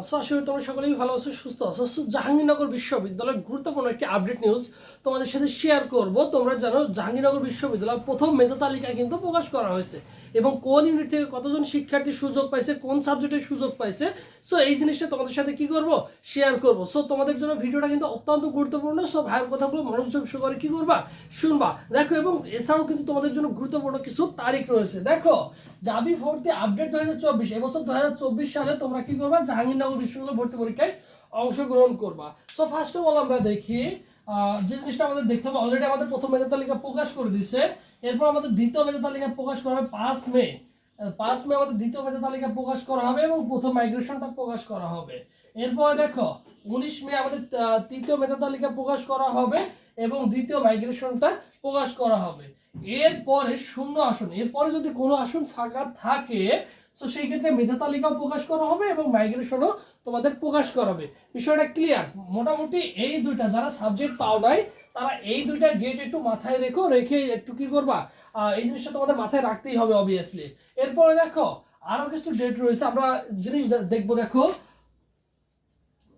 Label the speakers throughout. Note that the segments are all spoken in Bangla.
Speaker 1: আছো? আশা করি তোমরা সকলেই ভালো আছো, সুস্থ আছো। জাহাঙ্গীরনগর বিশ্ববিদ্যালয়ের গুরুত্বপূর্ণ একটি আপডেট নিউজ তোমাদের সাথে শেয়ার করব। তোমরা জানো, জাহাঙ্গীরনগর বিশ্ববিদ্যালয় প্রথম মেধা তালিকায় কিন্তু প্রকাশ করা হয়েছে এবং কোন ইউনিট থেকে কতজন শিক্ষার্থী সুযোগ পাইছে, কোন সাবজেক্টের সুযোগ পাইছে? সো এই জিনিসটা তোমাদের সাথে কি করব? শেয়ার করব। সো তোমাদের জন্য ভিডিওটা কিন্তু অত্যন্ত গুরুত্বপূর্ণ। সো ভাইয়ের কথাগুলো মনোযোগ সহকারে কি করবা? শুনবা। দেখো, এবং এছাড়াও কিন্তু তোমাদের জন্য গুরুত্বপূর্ণ কিছু তারিখ রয়েছে। দেখো জাবি ভর্তি আপডেট দু হাজার চব্বিশ, এবছর দু হাজার চব্বিশ সালে তোমরা কি করবা? জাহাঙ্গীরনগর বিশ্ববিদ্যালয় ভর্তি পরীক্ষায় অংশগ্রহণ করবা। সো ফার্স্ট অফ অল আমরা দেখি যে জিনিসটা আমাদের দেখতে হবে অলরেডি আমাদের প্রথম মেধা তালিকা প্রকাশ করে দিছে এরপর আমাদের দ্বিতীয় মেধা তালিকা প্রকাশ করা হবে পাঁচ মে। পাঁচ মে আমাদের দ্বিতীয় মেধা তালিকা প্রকাশ করা হবে এবং প্রথম মাইগ্রেশনটা প্রকাশ করা হবে। এরপর দেখো, উনিশ মে আমাদের তৃতীয় মেধা তালিকা প্রকাশ করা হবে এবং দ্বিতীয় মাইগ্রেশনটা প্রকাশ করা হবে। এরপরে শূন্য আসন, এরপরে যদি কোনো আসন ফাঁকা থাকে, তো সেই ক্ষেত্রে মেধা তালিকাও প্রকাশ করা হবে এবং মাইগ্রেশনও তোমাদের প্রকাশ করা হবে। বিষয়টা ক্লিয়ার মোটামুটি এই দুইটা, যারা সাবজেক্ট পাও নাই, তারা এই দুইটা ডেট একটু মাথায় রেখো, রেখে একটু কি করবা? এই জিনিসটা তোমাদের মাথায় রাখতেই হবে অবভিয়াসলি এরপরে দেখো, আরও কিছু ডেট রয়েছে, আমরা জিনিস দেখব, দেখো।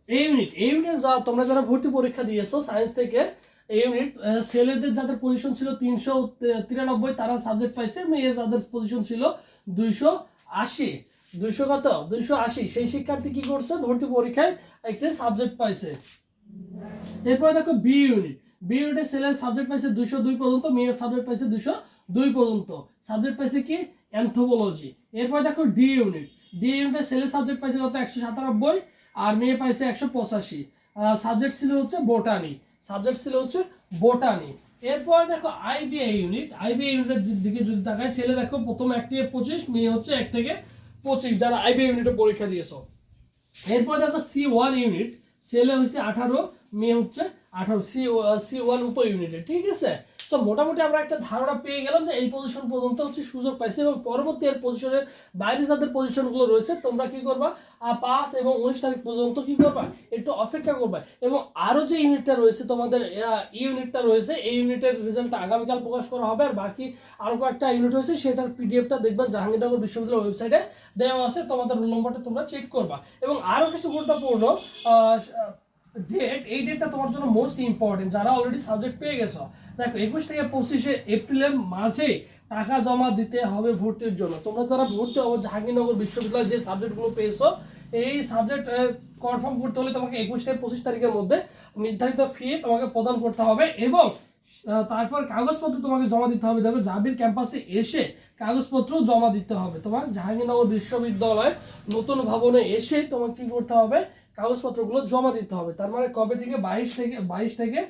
Speaker 1: এই ইউনিট যা তোমরা যারা ভর্তি পরীক্ষা দিয়েছ সায়েন্স থেকে ইউনিট ছেলেদের যাদের পজিশন ছিল তিনশো তিরানব্বই, তারা সাবজেক্ট পাইছে মেয়ে যাদের পজিশন ছিল দুইশো আশি। দুইশো কত? দুইশো আশি। সেই শিক্ষার্থী কি করছে? ভর্তি পরীক্ষায় একটি সাবজেক্ট পাইছে। এরপরে দেখো বি ইউনিট বি ইউনিটে ছেলের সাবজেক্ট পাইছে দুশো দুই পর্যন্ত, মেয়ের সাবজেক্ট পাইছে দুশো দুই পর্যন্ত। সাবজেক্ট পাইছে কি? অ্যান্থোপোলজি এরপর দেখো ডি ইউনিট ডি ইউনিটে ছেলের সাবজেক্ট পাইছে কত? একশো সাতানব্বই। আর মেয়ে পাইছে একশো পঁচাশি। সাবজেক্ট ছিল হচ্ছে বোটানি। সাবজেক্ট ছিল হচ্ছে বোটানি। এরপরে দেখো আইবিআই ইউনিট আইবিআই ইউনিটের দিকে যদি তাকায় ছেলে দেখো প্রথম এক থেকে পঁচিশ, মেয়ে হচ্ছে এক থেকে পঁচিশ, যারা আইবিআই ইউনিটে পরীক্ষা দিয়েছ। এরপর দেখো সি ওয়ান ইউনিট ছেলে হচ্ছে আঠারো, মেয়ে হচ্ছে আঠারো, সি সি ওয়ান উপ ইউনিটে ঠিক আছে? সো মোটামুটি আমরা একটা ধারণা পেয়ে গেলাম যে এই পজিশন পর্যন্ত হচ্ছে সুযোগ পাইছে এবং পরবর্তী এর পজিশনের বাইরে যাদের পজিশনগুলো রয়েছে, তোমরা কি করবা? পাঁচ এবং উনিশ তারিখ পর্যন্ত কি করবা? একটু অপেক্ষা করবা। এবং আরও যে ইউনিটটা রয়েছে, তোমাদের ইউনিটটা রয়েছে, এই ইউনিটের রেজাল্টটা আগামীকাল প্রকাশ করা হবে আর বাকি আরও কয়েকটা ইউনিট রয়েছে, সেটার পিডিএফটা দেখবা জাহাঙ্গীরনগর বিশ্ববিদ্যালয় ওয়েবসাইটে দেওয়া আছে, তোমাদের রোল নম্বরটা তোমরা চেক করবা। এবং আরও কিছু গুরুত্বপূর্ণ ডেট এই ডেটটা তোমার জন্য মোস্ট ইম্পর্টেন্ট যারা অলরেডি সাবজেক্ট পেয়ে গেছো। দেখো, একুশ থেকে পঁচিশে এপ্রিলের মাঝে টাকা জমা দিতে হবে ভর্তির জন্য। তোমরা যারা ভর্তি হবে জাহাঙ্গীরনগর বিশ্ববিদ্যালয়ে যে সাবজেক্টগুলো পেয়েছ, এই সাবজেক্ট কনফার্ম করতে হলে তোমাকে একুশ থেকে পঁচিশ তারিখের মধ্যে নির্ধারিত ফি তোমাকে প্রদান করতে হবে এবং তারপর কাগজপত্র তোমাকে জমা দিতে হবে। দেখো, জাবির ক্যাম্পাসে এসে কাগজপত্র জমা দিতে হবে। তোমার জাহাঙ্গীরনগর বিশ্ববিদ্যালয়ের নতুন ভবনে এসে তোমাকে কি করতে হবে? কাগজপত্রগুলো জমা দিতে হবে। তার মানে কবে থেকে? বাইশ থেকে বাইশ থেকে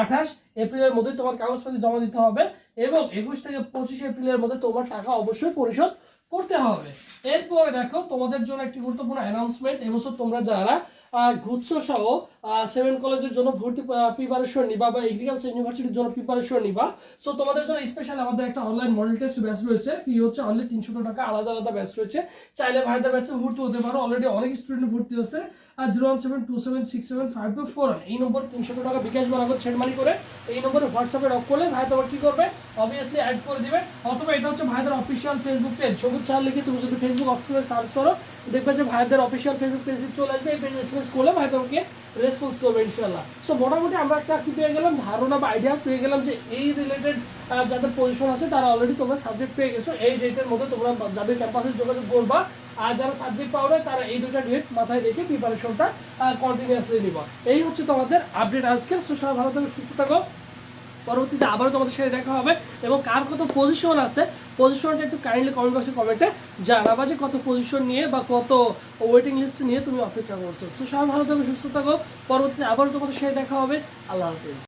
Speaker 1: আঠাশ এপ্রিলের মধ্যে তোমার কাগজপত্র জমা দিতে হবে এবং একুশ থেকে পঁচিশ এপ্রিলের মধ্যে তোমার টাকা অবশ্যই পরিশোধ করতে হবে। এরপরে দেখো, তোমাদের জন্য একটি গুরুত্বপূর্ণ অ্যানাউন্সমেন্ট এবছর তোমরা যারা আহ, গুচ্ছ সহ সেভেন কলেজের জন্য ভর্তি প্রিপারেশন নিবা বা এগ্রিকালচার ইউনিভার্সিটির জন্য প্রিপারেশন নিবা। সো তোমাদের জন্য স্পেশাল আমাদের একটা অনলাইন মডেল টেস্ট ব্যাচ রয়েছে। ফি হচ্ছে অনলি তিনশো টাকা আলাদা আলাদা ব্যাচ রয়েছে। চাইলে ভাইদের ব্যাচে ভর্তি হতে পারো। অলরেডি অনেক স্টুডেন্ট ভর্তি হচ্ছে zero one seven two seven six seven five two four এই নম্বরে তিনশো টাকা বিকাশ বানাগত ছেড় মানি করে এই নম্বরে হোয়াটসঅ্যাপে রক করলে ভাই তোমার কি করবে? অবভিয়াসলি অ্যাড করে দিবে। অথবা এটা হচ্ছে ভাইদের অফিসিয়াল ফেসবুক পেজ সবুজ সার লিখে তুমি যদি ফেসবুক অপশনে সার্চ করো দেখবে যে ভাইদের অফিসিয়াল ফেসবুক পেজে চলে আসবে। এই পেজ এসএমএস করলে ভাই তোমাকে রেসপন্স করবে ইনশাল্লাহ সো মোটামুটি আমরা একটা পেয়ে গেলাম? ধারণা বা আইডিয়া পেয়ে গেলাম যে এই রিলেটেড যাদের পজিশন আছে, তারা অলরেডি তোমরা সাবজেক্ট পেয়ে গেছো। এই ডেটের মধ্যে তোমরা যাদের ক্যাম্পাসে যোগাযোগ করবা আর যারা সাবজেক্ট তারা এই দুটা ডেট মাথায় রেখে প্রিপারেশনটা কন্টিনিউয়াসলি এই হচ্ছে তোমাদের আপডেট আজকে সো সবাই ভালো থাকো, সুস্থ থাকো। পরবর্তীতে আবারও তোমাদের সাথে দেখা হবে। এবং কার কত পজিশন আছে পজিশনটা একটু কাইন্ডলি কমেন্ট বক্সে কমেন্টে জানাবা যে কত পজিশন নিয়ে বা কত ওয়েটিং লিস্ট নিয়ে তুমি অপেক্ষা করছ। সো সবাই ভালো থাকো, সুস্থ থাকো। পরবর্তীতে আবারও তোমাদের সাথে দেখা হবে। আল্লাহ হাফিজ।